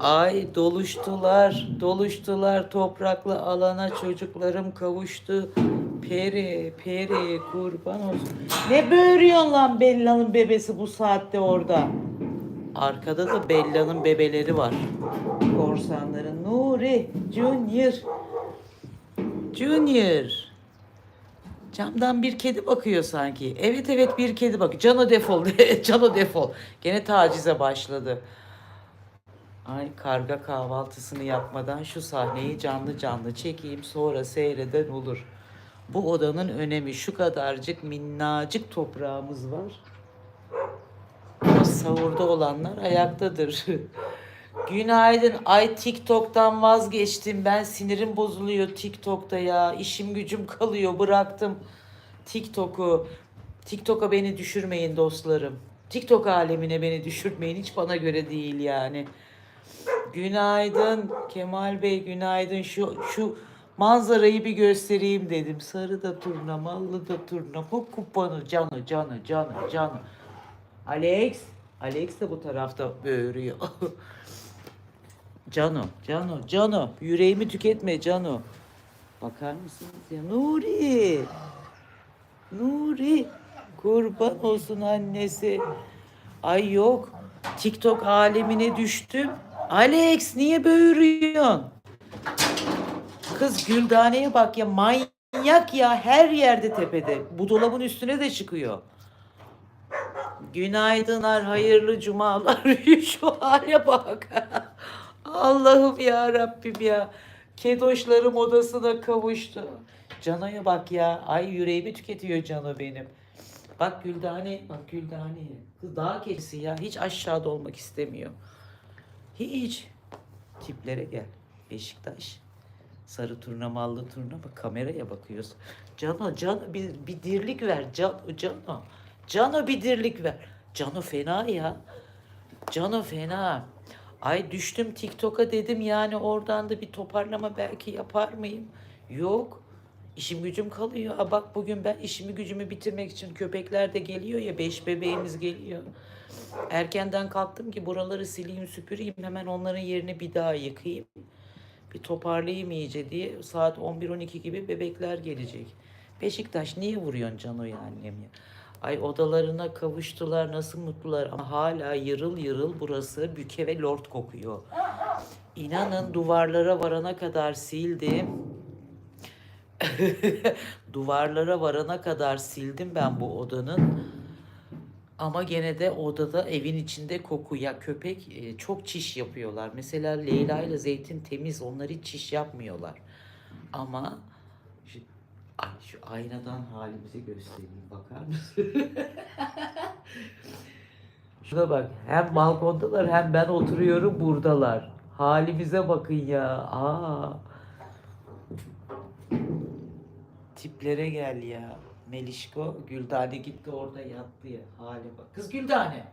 Ay doluştular, doluştular topraklı alana çocuklarım kavuştu. Peri, peri kurban olsun. Ne böğürüyorsun lan Bella'nın bebesi bu saatte orada? Arkada da Bella'nın bebeleri var. Korsanların Nuri, Junior. Junior. Camdan bir kedi bakıyor sanki. Evet evet bir kedi bakıyor. Cano defol. Cano defol. Gene tacize başladı. Ay karga kahvaltısını yapmadan şu sahneyi canlı canlı çekeyim sonra seyreden olur. Bu odanın önemi şu kadarcık minnacık toprağımız var. Ama sahurda olanlar ayaktadır. Günaydın. Ay TikTok'tan vazgeçtim. Ben sinirim bozuluyor TikTok'ta ya. İşim gücüm kalıyor. Bıraktım TikTok'u. TikTok'a beni düşürmeyin dostlarım. TikTok alemine beni düşürmeyin. Hiç bana göre değil yani. Günaydın Kemal Bey günaydın. Şu şu manzarayı bir göstereyim dedim. Sarı da turna, mallı da turna. Bu kupanı canı canı canı canı. Alex. Alex de bu tarafta böğürüyor. Cano, Cano, Cano. Yüreğimi tüketme Cano. Bakar mısınız ya? Nuri. Nuri. Kurban olsun annesi. Ay yok. TikTok alemine düştüm. Alex niye böğürüyorsun? Kız Güldane'ye bak ya manyak ya her yerde tepede. Bu dolabın üstüne de çıkıyor. Günaydınlar, hayırlı cumalar. Şu hale bak. Allah'ım ya Rabbim ya. Kedoşlarım odasına kavuştu. Cano'ya bak ya. Ay yüreğimi tüketiyor Cano benim. Bak Güldane, bak Güldane. Kız dağ keçisi ya. Hiç aşağıda olmak istemiyor. Hiç. Tiplere gel. Beşiktaş. Sarı turna mallı turna bak kameraya bakıyoruz. Cano Cano bir, bir dirlik ver. Cano Cano. Cano bir dirlik ver. Cano fena ya. Cano fena. Ay düştüm TikTok'a dedim yani oradan da bir toparlama belki yapar mıyım? Yok. İşim gücüm kalıyor. Ha bak bugün ben işimi gücümü bitirmek için köpekler de geliyor ya beş bebeğimiz geliyor. Erkenden kalktım ki buraları sileyim süpüreyim hemen onların yerini bir daha yıkayayım. Bir toparlayayım iyice diye saat 11-12 gibi bebekler gelecek. Beşiktaş niye vuruyorsun Cano'yu annem ya? Ay odalarına kavuştular nasıl mutlular ama hala yırıl yırıl burası büke ve lord kokuyor. İnanın duvarlara varana kadar sildim. duvarlara varana kadar sildim ben bu odanın. Ama gene de odada evin içinde koku ya köpek e, çok çiş yapıyorlar. Mesela Leyla ile Zeytin temiz onlar hiç çiş yapmıyorlar. Ama şu, ay, şu aynadan halimizi göstereyim bakar mısın? Şuna bak hem balkondalar hem ben oturuyorum buradalar. Halimize bakın ya. Aa. Tiplere gel ya. Melişko Güldane gitti orada yattı ya. Hale bak. Kız Güldane.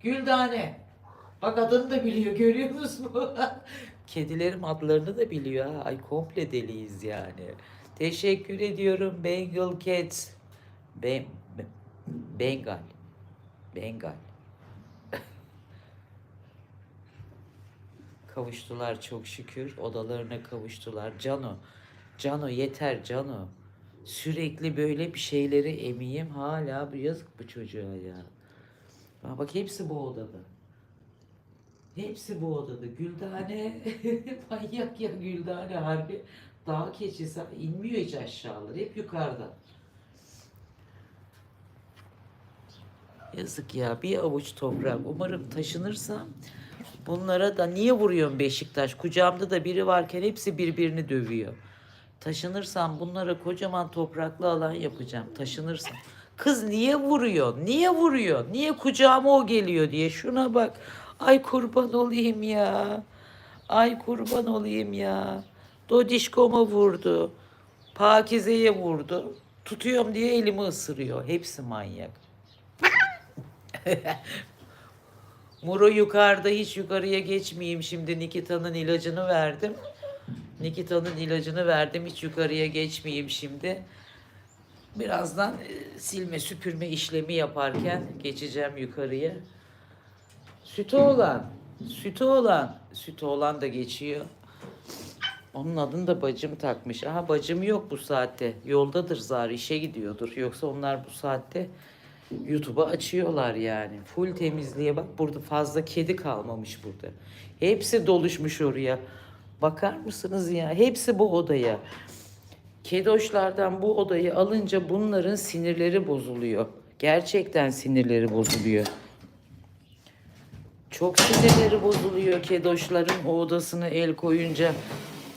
Güldane. Bak adını da biliyor görüyor musun? Kedilerim adlarını da biliyor ha. Ay komple deliyiz yani. Teşekkür ediyorum Bengal Cats. Ben, Be- Bengal. Bengal. Kavuştular çok şükür. Odalarına kavuştular. Cano. Cano yeter Cano. Sürekli böyle bir şeyleri emeyim. Hala bu yazık bu çocuğa ya. Bak, bak hepsi bu odada. Hepsi bu odada. Güldane manyak ya Güldane harbi. Dağ keçisi inmiyor hiç aşağıları. Hep yukarıda. Yazık ya bir avuç toprak. Umarım taşınırsam bunlara da niye vuruyorsun Beşiktaş? Kucağımda da biri varken hepsi birbirini dövüyor. Taşınırsam bunlara kocaman topraklı alan yapacağım. Taşınırsam. Kız niye vuruyor? Niye vuruyor? Niye kucağıma o geliyor diye. Şuna bak. Ay kurban olayım ya. Ay kurban olayım ya. Dodişkoma vurdu. Pakize'ye vurdu. Tutuyorum diye elimi ısırıyor. Hepsi manyak. Muro yukarıda hiç yukarıya geçmeyeyim şimdi Nikita'nın ilacını verdim. Nikita'nın ilacını verdim hiç yukarıya geçmeyeyim şimdi. Birazdan e, silme süpürme işlemi yaparken geçeceğim yukarıya. Sütü olan Sütü olan. Sütü olan da geçiyor. Onun adını da bacım takmış. Aha bacım yok bu saatte. Yoldadır zar işe gidiyordur. Yoksa onlar bu saatte YouTube'u açıyorlar yani. Full temizliğe bak burada fazla kedi kalmamış burada. Hepsi doluşmuş oraya. Bakar mısınız ya? Hepsi bu odaya. Kedoşlardan bu odayı alınca bunların sinirleri bozuluyor. Gerçekten sinirleri bozuluyor. Çok sinirleri bozuluyor kedoşların o odasına el koyunca.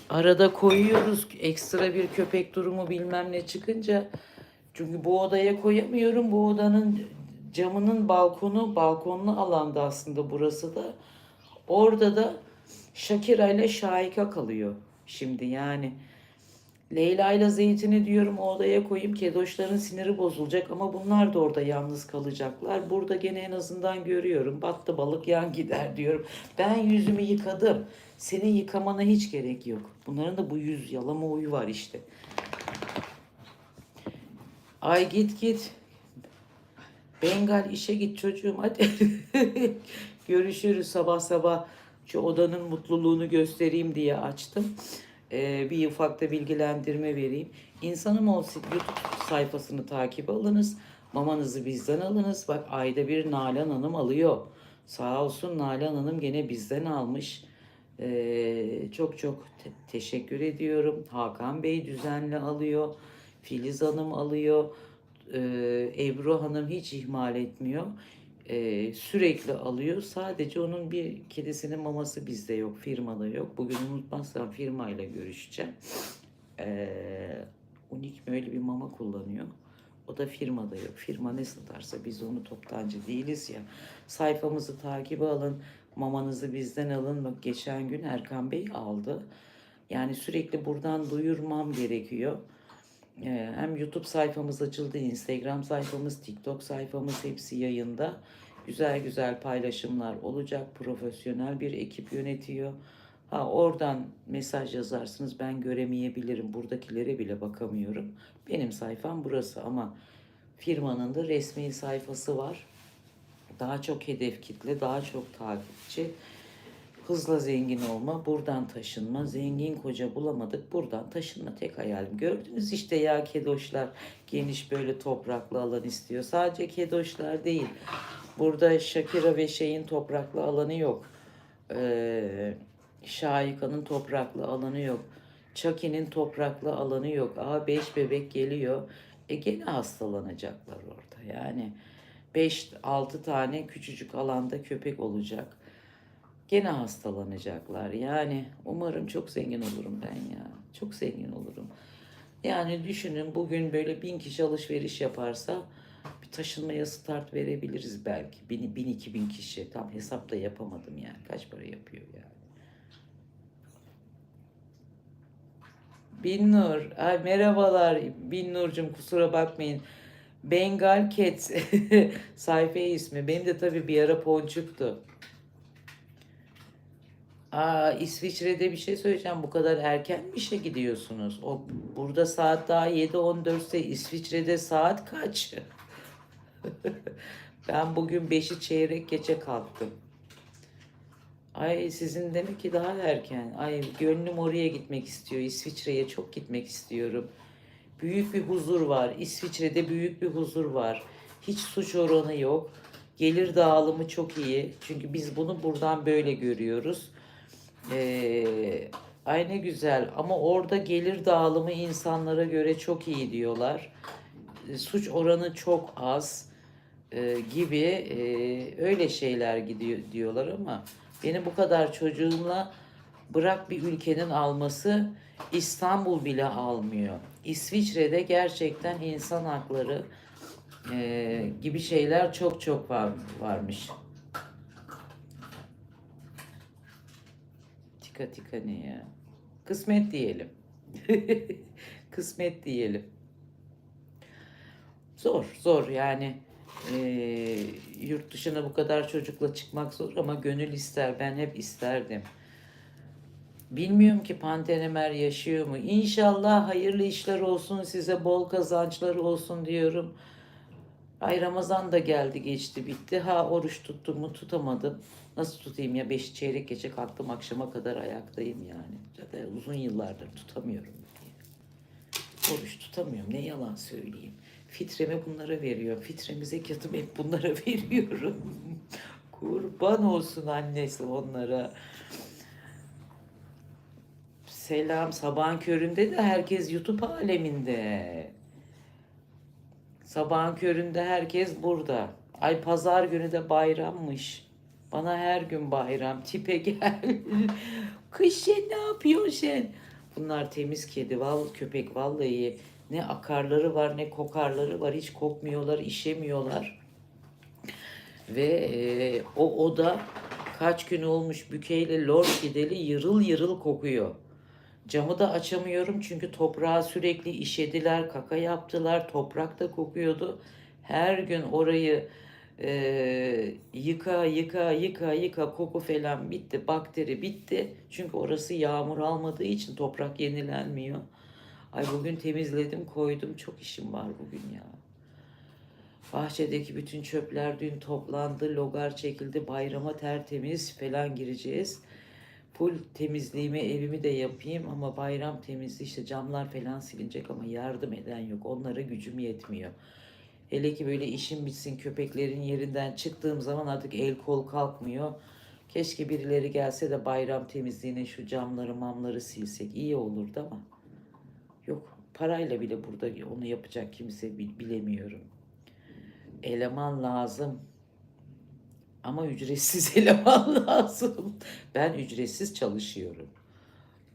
Arada koyuyoruz ekstra bir köpek durumu bilmem ne çıkınca. Çünkü bu odaya koyamıyorum. Bu odanın camının balkonu, balkonlu alanda aslında burası da. Orada da Şakira ile Şahika kalıyor şimdi yani. Leyla ile Zeytin'i diyorum o odaya koyayım. Kedoşların siniri bozulacak ama bunlar da orada yalnız kalacaklar. Burada gene en azından görüyorum. Battı balık yan gider diyorum. Ben yüzümü yıkadım. Senin yıkamana hiç gerek yok. Bunların da bu yüz yalama huyu var işte. Ay git git. Bengal işe git çocuğum hadi. Görüşürüz sabah sabah. Şu odanın mutluluğunu göstereyim diye açtım. Ee, bir ufak da bilgilendirme vereyim. İnsanım olsun YouTube sayfasını takip alınız. Mamanızı bizden alınız. Bak ayda bir Nalan Hanım alıyor. Sağ olsun Nalan Hanım gene bizden almış. Ee, çok çok te- teşekkür ediyorum. Hakan Bey düzenli alıyor. Filiz Hanım alıyor. Ee, Ebru Hanım hiç ihmal etmiyor. Ee, sürekli alıyor. Sadece onun bir kedisinin maması bizde yok. Firmada yok. Bugün unutmazsam firmayla görüşeceğim. Ee, Unik mi öyle bir mama kullanıyor. O da firmada yok. Firma ne satarsa biz onu toptancı değiliz ya. Sayfamızı takibe alın. Mamanızı bizden alın. Bak geçen gün Erkan Bey aldı. Yani sürekli buradan duyurmam gerekiyor. Ee, hem YouTube sayfamız açıldı, Instagram sayfamız, TikTok sayfamız hepsi yayında. Güzel güzel paylaşımlar olacak. Profesyonel bir ekip yönetiyor. Ha oradan mesaj yazarsınız ben göremeyebilirim. Buradakilere bile bakamıyorum. Benim sayfam burası ama firmanın da resmi sayfası var. Daha çok hedef kitle, daha çok takipçi. Hızla zengin olma, buradan taşınma, zengin koca bulamadık, buradan taşınma tek hayalim. Gördünüz işte ya kedoşlar geniş böyle topraklı alan istiyor. Sadece kedoşlar değil. Burada Shakira ve şeyin topraklı alanı yok. Ee, Şahika'nın topraklı alanı yok. Chucky'nin topraklı alanı yok. Aa beş bebek geliyor. E gene hastalanacaklar orada. Yani 5-6 tane küçücük alanda köpek olacak. Gene hastalanacaklar. Yani umarım çok zengin olurum ben ya. Çok zengin olurum. Yani düşünün bugün böyle bin kişi alışveriş yaparsa bir taşınmaya start verebiliriz belki. Bin, bin iki bin kişi. Tam hesapla yapamadım yani. Kaç para yapıyor yani. Bin Nur. Ay merhabalar Bin Nurcum kusura bakmayın. Bengal Cat sayfa ismi. Benim de tabii bir ara ponçuktu. Aa, İsviçre'de bir şey söyleyeceğim. Bu kadar erken mi işe gidiyorsunuz? O burada saat daha 7.14 ise İsviçre'de saat kaç? ben bugün 5'i çeyrek geçe kalktım. Ay sizin demek ki daha erken. Ay gönlüm oraya gitmek istiyor. İsviçre'ye çok gitmek istiyorum. Büyük bir huzur var. İsviçre'de büyük bir huzur var. Hiç suç oranı yok. Gelir dağılımı çok iyi. Çünkü biz bunu buradan böyle görüyoruz. Ee, ay ne güzel ama orada gelir dağılımı insanlara göre çok iyi diyorlar. E, Suç oranı çok az e, gibi e, öyle şeyler gidiyor diyorlar ama beni bu kadar çocuğumla bırak bir ülkenin alması İstanbul bile almıyor. İsviçre'de gerçekten insan hakları e, gibi şeyler çok çok var, varmış. Tika tika ne ya? Kısmet diyelim. Kısmet diyelim. Zor, zor yani. Eee, yurt dışına bu kadar çocukla çıkmak zor ama gönül ister. Ben hep isterdim. Bilmiyorum ki Pantenemer yaşıyor mu? İnşallah hayırlı işler olsun size, bol kazançlar olsun diyorum. Ay Ramazan da geldi geçti bitti. Ha oruç tuttum mu tutamadım. Nasıl tutayım ya? Beş çeyrek gece kalktım akşama kadar ayaktayım yani. Zaten uzun yıllardır tutamıyorum. Oruç tutamıyorum. Ne yalan söyleyeyim. Fitremi bunlara veriyorum. Fitremi zekatımı hep bunlara veriyorum. Kurban olsun annesi onlara. Selam sabahın köründe de herkes YouTube aleminde. Sabahın köründe herkes burada. Ay pazar günü de bayrammış. Bana her gün bayram. Tipe gel. Kış sen ne yapıyorsun sen? Bunlar temiz kedi, val köpek vallahi. Ne akarları var ne kokarları var. Hiç kokmuyorlar, işemiyorlar. Ve e, o oda kaç gün olmuş bükeyle lor gideli yırıl yırıl kokuyor. Camı da açamıyorum çünkü toprağa sürekli işediler, kaka yaptılar, toprak da kokuyordu. Her gün orayı e, yıka yıka yıka yıka koku falan bitti, bakteri bitti. Çünkü orası yağmur almadığı için toprak yenilenmiyor. Ay bugün temizledim, koydum. Çok işim var bugün ya. Bahçedeki bütün çöpler dün toplandı, logar çekildi, bayrama tertemiz falan gireceğiz. Full temizliğimi, evimi de yapayım ama bayram temizliği işte camlar falan silinecek ama yardım eden yok. Onlara gücüm yetmiyor. Hele ki böyle işim bitsin köpeklerin yerinden çıktığım zaman artık el kol kalkmıyor. Keşke birileri gelse de bayram temizliğine şu camları mamları silsek iyi olurdu ama yok parayla bile burada onu yapacak kimse bil- bilemiyorum. Eleman lazım. Ama ücretsiz eleman lazım. Ben ücretsiz çalışıyorum.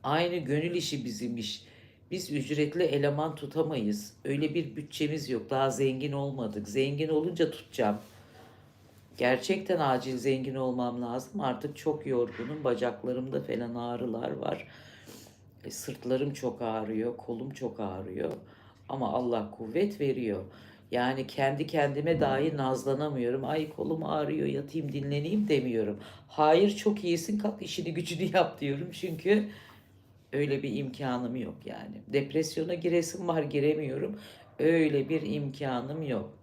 Aynı gönül işi bizim iş. Biz ücretli eleman tutamayız. Öyle bir bütçemiz yok. Daha zengin olmadık. Zengin olunca tutacağım. Gerçekten acil zengin olmam lazım. Artık çok yorgunum. Bacaklarımda falan ağrılar var. E, sırtlarım çok ağrıyor. Kolum çok ağrıyor. Ama Allah kuvvet veriyor. Yani kendi kendime dahi nazlanamıyorum. Ay kolum ağrıyor yatayım dinleneyim demiyorum. Hayır çok iyisin kalk işini gücünü yap diyorum. Çünkü öyle bir imkanım yok yani. Depresyona giresim var giremiyorum. Öyle bir imkanım yok.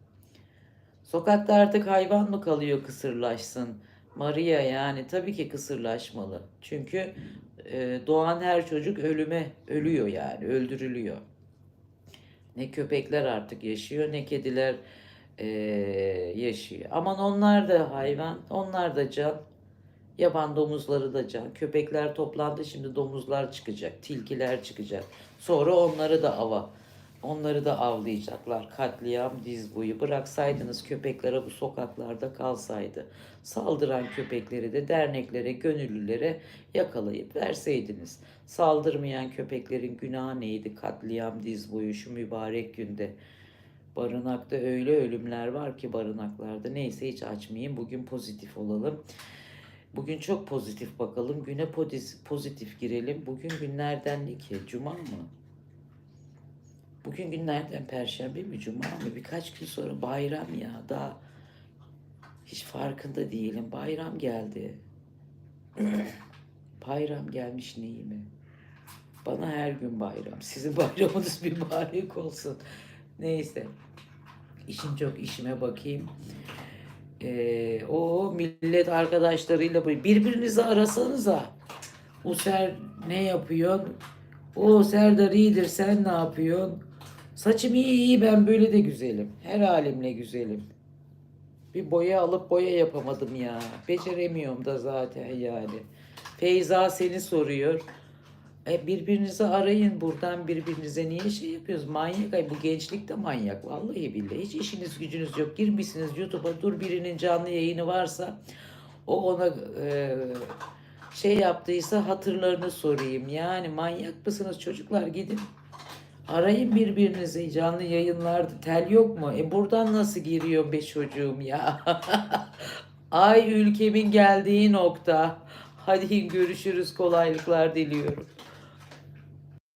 Sokakta artık hayvan mı kalıyor kısırlaşsın? Maria yani tabii ki kısırlaşmalı. Çünkü doğan her çocuk ölüme ölüyor yani öldürülüyor. Ne köpekler artık yaşıyor ne kediler e, yaşıyor. Aman onlar da hayvan, onlar da can. Yaban domuzları da can. Köpekler toplandı şimdi domuzlar çıkacak, tilkiler çıkacak. Sonra onları da ava. Onları da avlayacaklar. Katliam diz boyu. Bıraksaydınız köpeklere bu sokaklarda kalsaydı. Saldıran köpekleri de derneklere, gönüllülere yakalayıp verseydiniz. Saldırmayan köpeklerin günahı neydi? Katliam diz boyu şu mübarek günde. Barınakta öyle ölümler var ki barınaklarda. Neyse hiç açmayayım. Bugün pozitif olalım. Bugün çok pozitif bakalım. Güne pozitif, girelim. Bugün günlerden ne ki? Cuma mı? Bugün günlerden perşembe mi cuma mı? Birkaç gün sonra bayram ya. Daha hiç farkında değilim. Bayram geldi. bayram gelmiş neyime? Bana her gün bayram. Sizin bayramınız mübarek olsun. Neyse. İşim çok işime bakayım. Ee, o millet arkadaşlarıyla birbirinizi arasanıza. User ne yapıyorsun? O Serdar iyidir sen ne yapıyorsun? Saçım iyi iyi ben böyle de güzelim. Her halimle güzelim. Bir boya alıp boya yapamadım ya. Beceremiyorum da zaten yani. Feyza seni soruyor. E birbirinizi arayın buradan birbirinize niye şey yapıyoruz? Manyak ay bu gençlik de manyak. Vallahi billahi hiç işiniz gücünüz yok. Girmişsiniz YouTube'a dur birinin canlı yayını varsa o ona e, şey yaptıysa hatırlarını sorayım. Yani manyak mısınız çocuklar gidin. Arayın birbirinizi canlı yayınlarda tel yok mu? E buradan nasıl giriyor be çocuğum ya? Ay ülkemin geldiği nokta. Hadi görüşürüz kolaylıklar diliyorum.